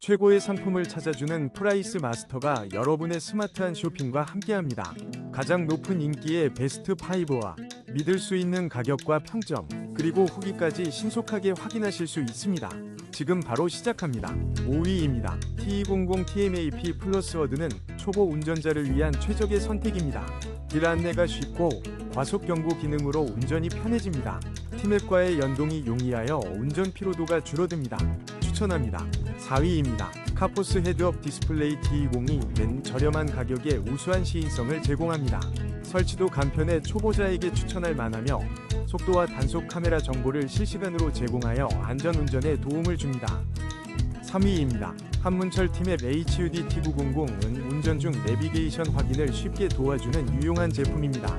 최고의 상품을 찾아주는 프라이스 마스터가 여러분의 스마트한 쇼핑과 함께합니다. 가장 높은 인기의 베스트 5와 믿을 수 있는 가격과 평점, 그리고 후기까지 신속하게 확인하실 수 있습니다. 지금 바로 시작합니다. 5위입니다. T200 TMAP 플러스 워드는 초보 운전자를 위한 최적의 선택입니다. 길 안내가 쉽고 과속 경고 기능으로 운전이 편해집니다. 티맵과의 연동이 용이하여 운전 피로도가 줄어듭니다. 추천합니다. 4위입니다. 카포스 헤드업 디스플레이 T20은 저렴한 가격에 우수한 시인성을 제공합니다. 설치도 간편해 초보자에게 추천할 만하며 속도와 단속 카메라 정보를 실시간으로 제공하여 안전운전에 도움을 줍니다. 3위입니다. 한문철 팀의 HUD T900은 운전 중 내비게이션 확인을 쉽게 도와주는 유용한 제품입니다.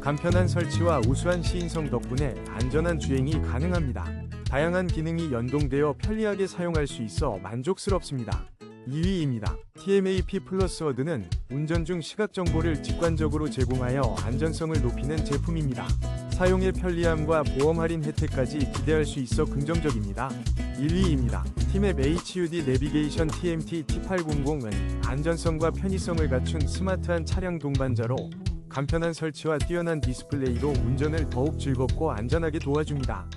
간편한 설치와 우수한 시인성 덕분에 안전한 주행이 가능합니다. 다양한 기능이 연동되어 편리하게 사용할 수 있어 만족스럽습니다. 2위입니다. TMAP 플러스 워드는 운전 중 시각 정보를 직관적으로 제공하여 안전성을 높이는 제품입니다. 사용의 편리함과 보험 할인 혜택까지 기대할 수 있어 긍정적입니다. 1위입니다. 팀앱 HUD 내비게이션 TMT T800은 안전성과 편의성을 갖춘 스마트한 차량 동반자로 간편한 설치와 뛰어난 디스플레이로 운전을 더욱 즐겁고 안전하게 도와줍니다.